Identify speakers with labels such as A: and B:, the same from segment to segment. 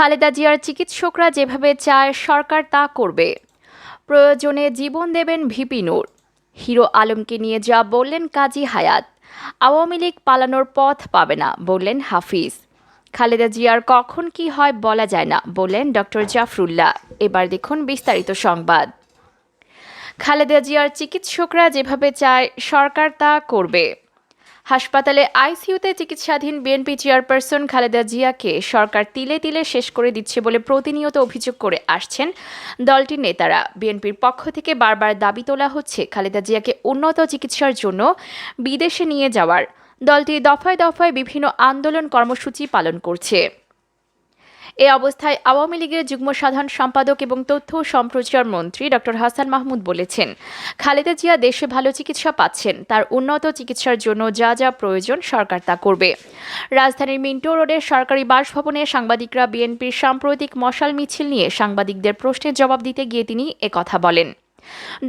A: খালেদা জিয়ার চিকিৎসকরা যেভাবে চায়, সরকার তা করবে। প্রয়োজনে জীবন দেবেন ভিপি নূর। হিরো আলমকে নিয়ে যা বললেন কাজী হায়াত, আওয়ামী লীগ পালানোর পথ পাবে না, বললেন হাফিজ। খালেদা জিয়ার কখন কি হয় বলা যায় না, বললেন ডক্টর জাফরুল্লাহ। এবার দেখুন বিস্তারিত সংবাদ। খালেদা জিয়ার চিকিৎসকরা যেভাবে চায়, সরকার তা করবে। হাসপাতালে আইসিইউতে চিকিৎসাধীন বিএনপি চেয়ারপারসন খালেদা জিয়াকে সরকার তিলে তিলে শেষ করে দিচ্ছে বলে প্রতিনিয়ত অভিযোগ করে আসছেন দলটির নেতারা। বিএনপির পক্ষ থেকে বারবার দাবি তোলা হচ্ছে খালেদা জিয়াকে উন্নত চিকিৎসার জন্য বিদেশে নিয়ে যাওয়ার। দলটি দফায় দফায় বিভিন্ন আন্দোলন কর্মসূচি পালন করছে। এ অবস্থায় আওয়ামী লীগের যুগ্ম সাধারণ সম্পাদক এবং তথ্য সম্প্রচার মন্ত্রী ড হাসান মাহমুদ বলেছেন, খালেদা জিয়া দেশে ভালো চিকিৎসা পাচ্ছেন, তার উন্নত চিকিৎসার জন্য যা যা প্রয়োজন সরকার তা করবে। রাজধানীর মিন্টো রোডের সরকারি বাসভবনে সাংবাদিকরা বিএনপির সাম্প্রতিক মশাল মিছিল নিয়ে সাংবাদিকদের প্রশ্নের জবাব দিতে গিয়ে তিনি একথা বলেন।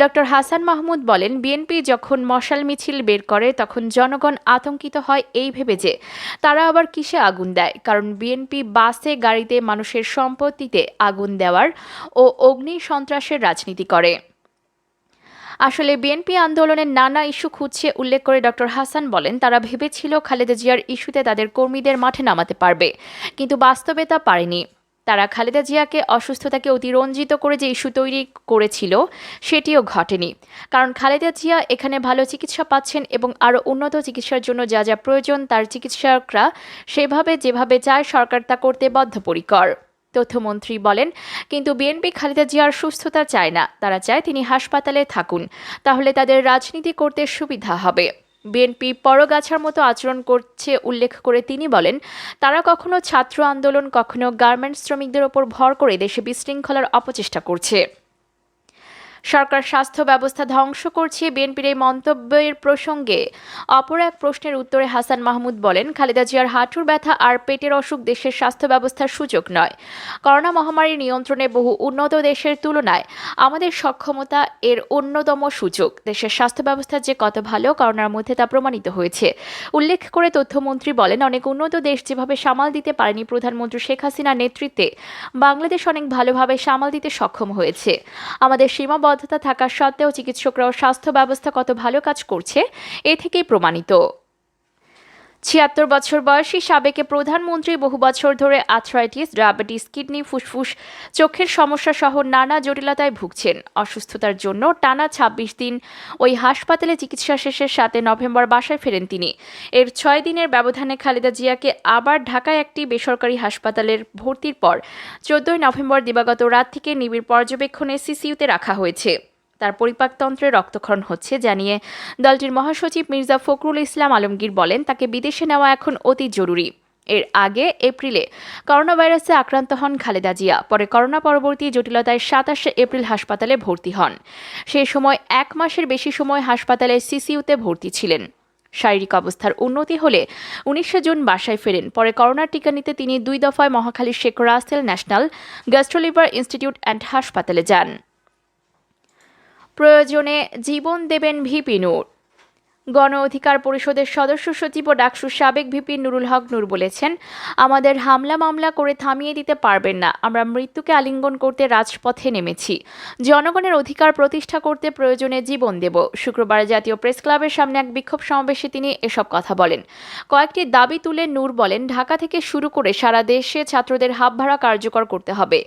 A: ডক্টর হাসান মাহমুদ বলেন, বিএনপি যখন মশাল মিছিল বের করে, তখন জনগণ আতঙ্কিত হয় এই ভেবে যে তারা আবার কিসে আগুন দেয়। কারণ বিএনপি বাসে, গাড়িতে মানুষের সম্পত্তিতে আগুন দেওয়ার ও অগ্নি সন্ত্রাসের রাজনীতি করে। আসলে বিএনপি আন্দোলনের নানা ইস্যু খুঁজছে উল্লেখ করে ডক্টর হাসান বলেন, তারা ভেবেছিল খালেদা জিয়ার ইস্যুতে তাদের কর্মীদের মাঠে নামাতে পারবে, কিন্তু বাস্তবে তা পারেনি। তারা খালেদা জিয়াকে অসুস্থতাকে অতিরঞ্জিত করে যে ইস্যু তৈরি করেছিল, সেটিও ঘটেনি। কারণ খালেদা জিয়া এখানে ভালো চিকিৎসা পাচ্ছেন এবং আরও উন্নত চিকিৎসার জন্য যা যা প্রয়োজন তার চিকিৎসকরা সেভাবে যেভাবে চায় সরকার তা করতে বদ্ধপরিকর তথ্যমন্ত্রী বলেন। কিন্তু বিএনপি খালেদা জিয়ার সুস্থতা চায় না, তারা চায় তিনি হাসপাতালে থাকুন, তাহলে তাদের রাজনীতি করতে সুবিধা হবে। বিএনপি পরগাছার মতো আচরণ করছে উল্লেখ করে তিনি বলেন, তারা কখনো ছাত্র আন্দোলন, কখনো গার্মেন্টস শ্রমিকদের ওপর ভর করে দেশে বিশৃঙ্খলার অপচেষ্টা করছে। সরকার স্বাস্থ্য ব্যবস্থা ধ্বংস করছে বিএনপির এই মন্তব্যের প্রসঙ্গে অপর এক প্রশ্নের উত্তরে হাসান মাহমুদ বলেন, খালেদা জিয়ার হাঁটুর ব্যথা আর পেটের অসুখ দেশের স্বাস্থ্য ব্যবস্থার সুযোগ নয়। করোনা মহামারী নিয়ন্ত্রণে বহু উন্নত দেশের তুলনায় আমাদের সক্ষমতা এর অন্যতম সুযোগ। দেশের স্বাস্থ্য ব্যবস্থা যে কত ভালো, করোনার মধ্যে তা প্রমাণিত হয়েছে। উল্লেখ করে তথ্যমন্ত্রী বলেন, অনেক উন্নত দেশ যেভাবে সামাল দিতে পারেনি প্রধানমন্ত্রী শেখ হাসিনার নেতৃত্বে, বাংলাদেশ অনেক ভালোভাবে সামাল দিতে সক্ষম হয়েছে। আমাদের সীমাবদ্ধ সীমাবদ্ধতা থাকা সত্ত্বেও চিকিৎসকরাও স্বাস্থ্য ব্যবস্থা কত ভালো কাজ করছে এ থেকেই প্রমাণিত। ছিয়াত্তর বছর বয়সী সাবেকে প্রধানমন্ত্রী বহু বছর ধরে আথরাইটিস ডায়াবেটিস, কিডনি, ফুসফুস, চোখের সমস্যা সহ নানা জটিলতায় ভুগছেন। অসুস্থতার জন্য টানা ২৬ দিন ওই হাসপাতালে চিকিৎসা শেষের সাথে নভেম্বর বাসায় ফেরেন তিনি। এর ছয় দিনের ব্যবধানে খালেদা জিয়াকে আবার ঢাকায় একটি বেসরকারি হাসপাতালের ভর্তির পর চোদ্দই নভেম্বর দিবাগত রাত থেকে নিবিড় পর্যবেক্ষণে সিসিইউতে রাখা হয়েছে। তার পরিপাকতন্ত্রে রক্তক্ষরণ হচ্ছে জানিয়ে দলটির মহাসচিব মির্জা ফখরুল ইসলাম আলমগীর বলেন, তাকে বিদেশে নেওয়া এখন অতি জরুরি। এর আগে এপ্রিলে করোনা ভাইরাসে আক্রান্ত হন খালেদা জিয়া, পরে করোনা পরবর্তী জটিলতায় সাতাশে এপ্রিল হাসপাতালে ভর্তি হন। সেই সময় এক মাসের বেশি সময় হাসপাতালে সিসিইউতে ভর্তি ছিলেন। শারীরিক অবস্থার উন্নতি হলে উনিশে জুন বাসায় ফেরেন। পরে করোনার টিকা নিতে তিনি দুই দফায় মহাখালীর Sheikh Russell national gastro liver institute and হাসপাতালে যান। প্রয়োজনে জীবন দেবেন ভিপি নূর গণ অধিকার পরিষদের সদস্য সচিব ও ডাকসুর সাবেক ভিপি নুরুল হক নূর বলেছেন, আমাদের হামলা মামলা করে থামিয়ে দিতে পারবেন না। আমরা মৃত্যুকে আলিঙ্গন করতে রাজপথে নেমেছি। জনগণের অধিকার প্রতিষ্ঠা করতে প্রয়োজনে জীবন দেব। শুক্রবার জাতীয় প্রেস ক্লাবের সামনে এক বিক্ষোভ সমাবেশে তিনি এসব কথা বলেন। কয়েকটি দাবি তুলে নূর বলেন, ঢাকা থেকে শুরু করে সারা দেশে ছাত্রদের হাব ভাড়া কার্যকর করতে হবে।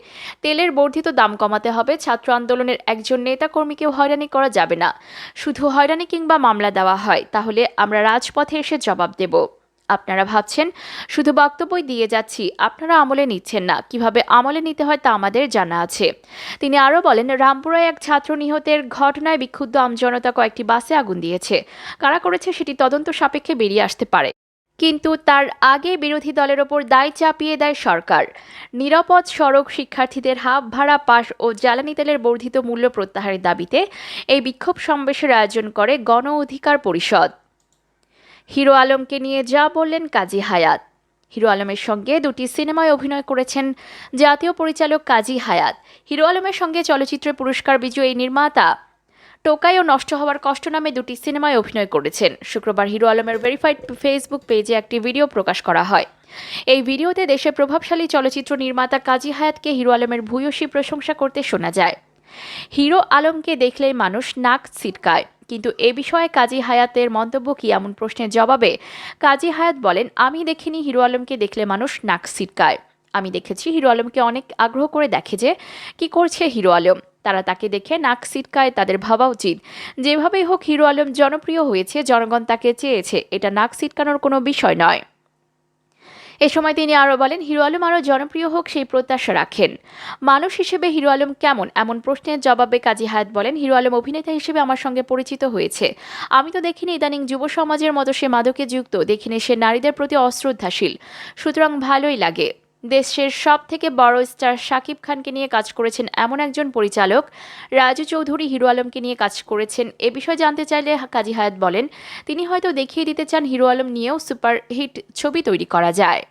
A: তেলের বর্ধিত দাম কমাতে হবে। ছাত্র আন্দোলনের একজন নেতাকর্মীকেও হয়রানি করা যাবে না। শুধু হয়রানি কিংবা মামলা দেওয়া হয়, তাহলে আমরা রাজপথে এসে জবাব দেব। আপনারা ভাবছেন, শুধু বক্তব্যই দিয়ে যাচ্ছি, আপনারা আমলে নিচ্ছেন না, কীভাবে আমলে নিতে হয় তা আমাদের জানা আছে। তিনি আরও বলেন, রামপুরায় এক ছাত্র নিহতের ঘটনায় বিক্ষুব্ধ আমজনতা কয়েকটি বাসে আগুন দিয়েছে। কারা করেছে সেটি তদন্ত সাপেক্ষে বেরিয়ে আসতে পারে। কিন্তু তার আগে বিরোধী দলের ওপর দায় চাপিয়ে দেয় সরকার। নিরাপদ সড়ক শিক্ষার্থীদের হাফ ভাড়া পাশ ও জ্বালানি তেলের বর্ধিত মূল্য প্রত্যাহারের দাবিতে এই বিক্ষোভ সমাবেশের আয়োজন করে গণ অধিকার পরিষদ। হিরো আলমকে নিয়ে যা বললেন কাজী হায়াত। হিরো আলমের সঙ্গে দুটি সিনেমায় অভিনয় করেছেন জাতীয় পরিচালক কাজী হায়াত। হিরো আলমের সঙ্গে চলচ্চিত্র পুরস্কার বিজয়ী নির্মাতা টোকাই ও নষ্ট হওয়ার কষ্ট নামে দুটি সিনেমায় অভিনয় করেছেন। শুক্রবার হিরো আলমের ভেরিফাইড ফেসবুক পেজে একটি ভিডিও প্রকাশ করা হয়। এই ভিডিওতে দেশের প্রভাবশালী চলচ্চিত্র নির্মাতা কাজী হায়াতকে হিরো আলমের ভূয়সী প্রশংসা করতে শোনা যায়। হিরো আলমকে দেখলেই মানুষ নাক ছিটকায়। কিন্তু এ বিষয়ে কাজী হায়াতের মন্তব্য কি এমন প্রশ্নের জবাবে কাজী হায়াত বলেন, আমি দেখিনি হিরো আলমকে দেখলে মানুষ নাক ছিটকায়। আমি দেখেছি হিরো আলমকে অনেক আগ্রহ করে দেখে যে কি করছে হিরো আলম। তারা তাকে দেখে নাক সিটকায় তাদের ভাবা উচিত। যেভাবেই হোক হিরো আলম জনপ্রিয় হয়েছে, জনগণ তাকে চেয়েছে। এটা নাক সিটকানোর কোনো বিষয় নয়। এ সময় তিনি আরও বলেন, হিরো আলম আরও জনপ্রিয় হোক, সেই প্রত্যাশা রাখেন। মানুষ হিসেবে হিরো আলম কেমন? এমন প্রশ্নের জবাবে কাজী হায়াত বলেন, হিরো আলম অভিনেতা হিসেবে আমার সঙ্গে পরিচিত হয়েছে। আমি তো দেখিনি ইদানিং যুব সমাজের মতো সে মাদকে যুক্ত। দেখিনি সে নারীদের প্রতি অশ্রদ্ধাশীল। সুতরাং ভালোই লাগে। দেশের সব থেকে বড় স্টার শাকিব খানকে নিয়ে কাজ করেছেন এমন একজন পরিচালক। রাজু চৌধুরী হিরো আলমকে নিয়ে কাজ করেছেন। এ বিষয়ে জানতে চাইলে কাজী হায়াত বলেন, তিনি হয়তো দেখিয়ে দিতে চান হিরো আলম নিয়েও সুপারহিট ছবি তৈরি করা যায়।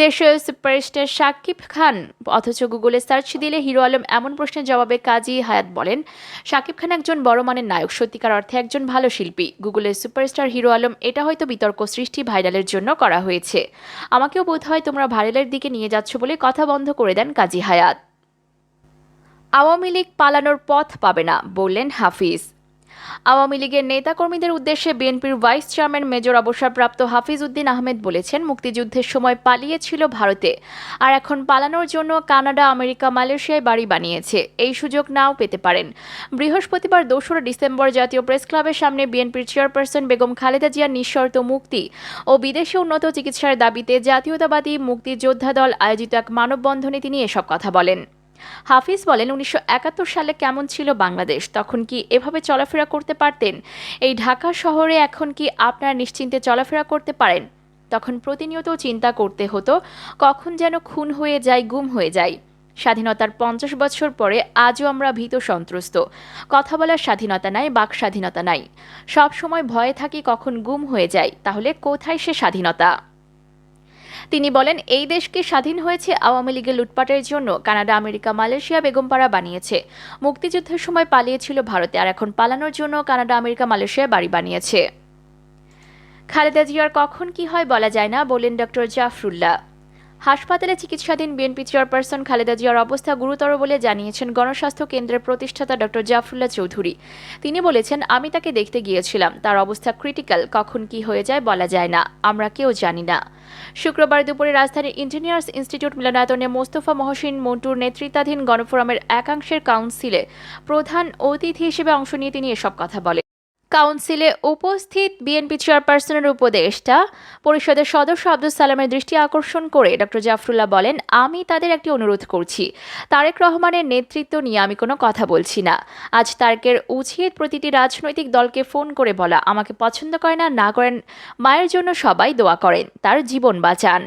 A: দেশের সুপারস্টার শাকিব খান, অথচ গুগলে সার্চ দিলে হিরো আলম এমন প্রশ্নের জবাবে কাজী হায়াত বলেন শাকিব খান একজন বড় মানের নায়ক, সত্যিকার অর্থে একজন ভালো শিল্পী। গুগলের সুপারস্টার হিরো আলম, এটা হয়তো বিতর্ক সৃষ্টি ভাইরালের জন্য করা হয়েছে। আমাকেও বোধ হয় তোমরা ভাইরালের দিকে নিয়ে যাচ্ছ বলে কথা বন্ধ করে দেন কাজী হায়াত। আওয়ামী লীগ পালানোর পথ পাবে না, বললেন হাফিজ। আওয়ামী লীগের নেতাকর্মীদের উদ্দেশ্যে বিএনপির ভাইস চেয়ারম্যান মেজর অবসরপ্রাপ্ত হাফিজ উদ্দিন আহমেদ বলেছেন, মুক্তিযুদ্ধের সময় পালিয়েছিল ভারতে, আর এখন পালানোর জন্য কানাডা, আমেরিকা, মালয়েশিয়ায় বাড়ি বানিয়েছে। এই সুযোগ নাও পেতে পারেন। বৃহস্পতিবার দোসরা ডিসেম্বর জাতীয় প্রেস ক্লাবের সামনে বিএনপির চেয়ারপারসন বেগম খালেদা জিয়ার নিঃশর্ত মুক্তি ও বিদেশে উন্নত চিকিৎসার দাবিতে জাতীয়তাবাদী মুক্তিযোদ্ধা দল আয়োজিত এক মানববন্ধনে তিনি এসব কথা বলেন। হাফিজ বলেন, উনিশশো একাত্তর সালে কেমন ছিল বাংলাদেশ? তখন কি এভাবে চলাফেরা করতে পারতেন? এই ঢাকা শহরে এখন কি আপনারা নিশ্চিন্তে চলাফেরা করতে পারেন? তখন প্রতিনিয়ত চিন্তা করতে হতো, কখন যেন খুন হয়ে যায়, গুম হয়ে যায়। স্বাধীনতার পঞ্চাশ বছর পরে আজও আমরা ভীত সন্ত্রস্ত। কথা বলার স্বাধীনতা নাই, বাক স্বাধীনতা নাই। সব সময় ভয়ে থাকি কখন গুম হয়ে যায়, তাহলে কোথায় সে স্বাধীনতা? তিনি বলেন, এই দেশকে স্বাধীন হয়েছে আওয়ামী লীগের লুটপাটের জন্য। কানাডা, আমেরিকা, মালয়েশিয়া বেগমপাড়া বানিয়েছে। মুক্তিযুদ্ধের সময় পালিয়েছিল ভারতে, আর এখন পালানোর জন্য কানাডা, আমেরিকা মালয়েশিয়া বাড়ি বানিয়েছে। খালেদা জিয়ার কখন কি হয় বলা যায় না বলেন ডক্টর জাফরুল্লাহ। হাসপাতালে চিকিৎসাধীন বিএনপি চেয়ারপারসন খালেদা জিয়ার অবস্থা গুরুতর বলে জানিয়েছেন গণস্বাস্থ্য কেন্দ্রের প্রতিষ্ঠাতা ডক্টর জাফরুল্লাহ চৌধুরী। তিনি বলেছেন, আমি তাকে দেখতে গিয়েছিলাম। তার অবস্থা ক্রিটিক্যাল। কখন কি হয়ে যায় বলা যায় না। আমরা কেউ জানি না। শুক্রবার দুপুরে রাজধানীর ইঞ্জিনিয়ার্স ইনস্টিটিউট মিলনায়তনে মোস্তফা মহসিন মন্টুর নেতৃত্বাধীন গণফোরামের একাংশের কাউন্সিলে প্রধান অতিথি হিসেবে অংশ নিয়ে তিনি এসব কথা বলেন। কাউন্সিলে উপস্থিত বিএনপি চেয়ারপারসনের উপদেষ্টা, পরিষদের সদস্য আব্দুল সালামের দৃষ্টি আকর্ষণ করে ডক্টর জাফরুল্লাহ বলেন, আমি তাদের একটি অনুরোধ করছি। তারেক রহমানের নেতৃত্ব নিয়ে আমি কোনো কথা বলছি না। আজ তারেকের উচিত প্রতিটি রাজনৈতিক দলকে ফোন করে বলা। আমাকে পছন্দ করে না না করেন, মায়ের জন্য সবাই দোয়া করেন। তার জীবন বাঁচান।